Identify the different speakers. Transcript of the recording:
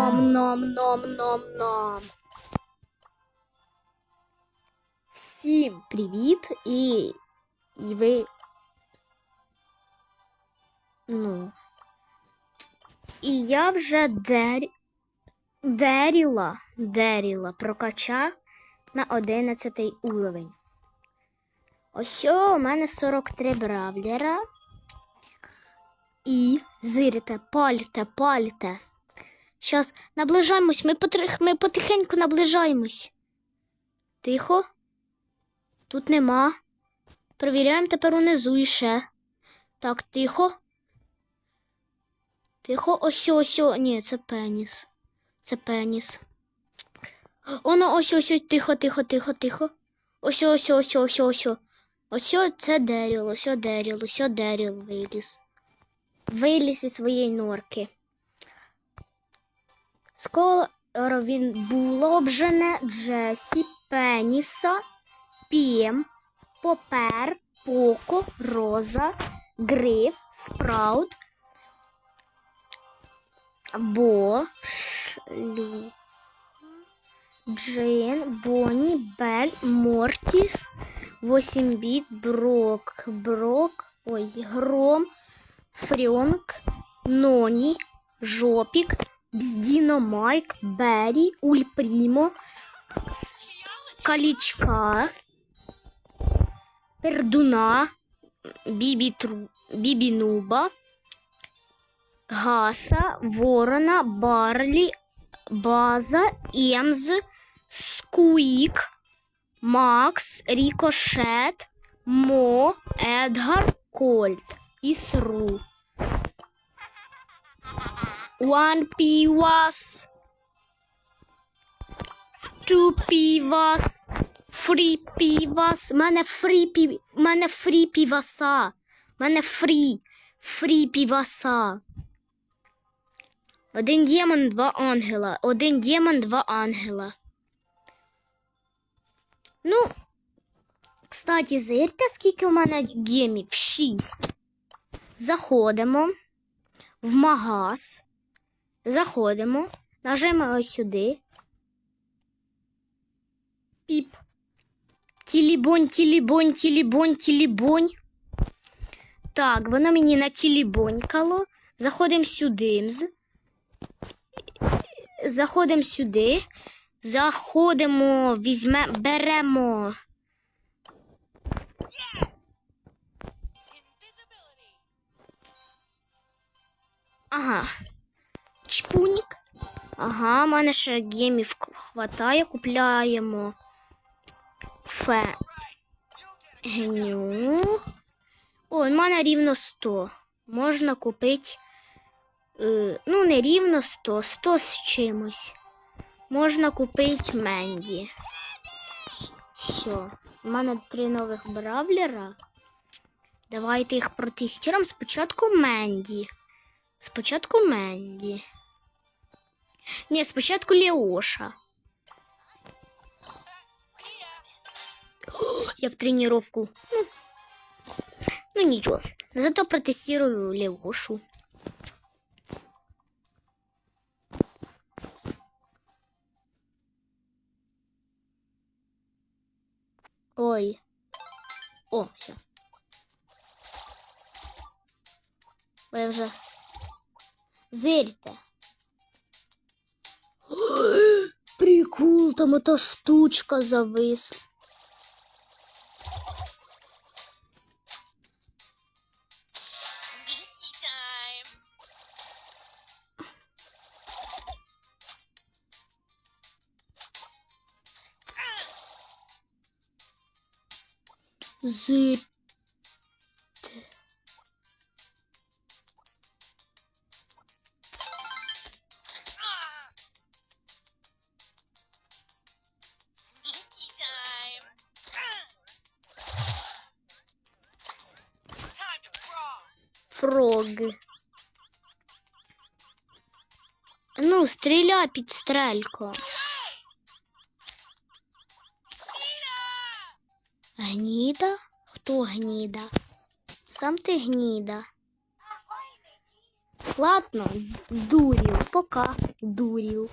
Speaker 1: Ном, ном, ном, ном, ном. Всім привіт і, і ви. Ну. І я вже дер... деріла, деріла прокачав на 11 уровень. Ось у мене 43 бравлера. І зирите, пальте, пальте. Щас наближаємось, ми, потрих... ми потихеньку наближаємось. Тихо. Тут нема. Провіряємо тепер унизу іще. Так, тихо. Тихо, ось, ось. Ні, це пеніс. Це пеніс. Оно, ось, ось, ось, тихо, тихо, тихо, тихо. Ось, ось, ось, ось, ось. Ось це Деріл, ось ось Деріл, ось ось Деріл виліз. Виліз із своєї норки. Скоро він було обжене Джесі, Пеніса, Пім, Попер, Поко, Роза, Гриф, Спраут, Бо, Шлю, Джин, Бонні, Бель, Мортіс, 8 біт, Брок, Брок, ой, Гром, Фрьонк, Ноні, Жопік, Бздіно Майк, Беррі, Ульпрімо, Калічка, Пердуна, Бібі, Тру, Бібі Нуба, Гаса, Ворона, Барлі, База, Емз, Скуїк, Макс, Рікошет, Мо, Едгар, Кольт і Сру. One Pivas. Two Pivas. Free Pivas. У мене фрі пів... У мене фрі піваса. У мене фрі. Фрі піваса. Один демон, два ангела. Один демон, два ангела. Ну, кстати, зирте, скільки у мене гемів? Шість. Заходимо в магаз. Заходимо, нажимаємо сюди. Піп. Тілібонь, тілібонь, тілібонь, тілібонь. Так, воно мені на тілібонькало. Заходимо сюди. Заходимо сюди. Заходимо, візьме, беремо. Ага. Чпунік. Ага, в мене ще гемів хватає, купляємо. Фе. Гню. О, в мене рівно 100. Можна купити. Е, ну, не рівно 100, 100 з чимось. Можна купити Менді. Все. У мене три нових бравлера. Давайте їх протестуємо. Спочатку Менді. Спочатку Менді. Ні, спочатку Леоша. Я в тренировку. Ну, ну нічого. Зато протестирую Леошу. Ой. О, все. Ви вже Зирьте. Прикол, там эта штучка зависла. Зирь. Фроги. Ну, стріляй під стрельку. Гніда? Хто гніда? Сам ти гніда. Ладно, дуріл, пока, дуріл.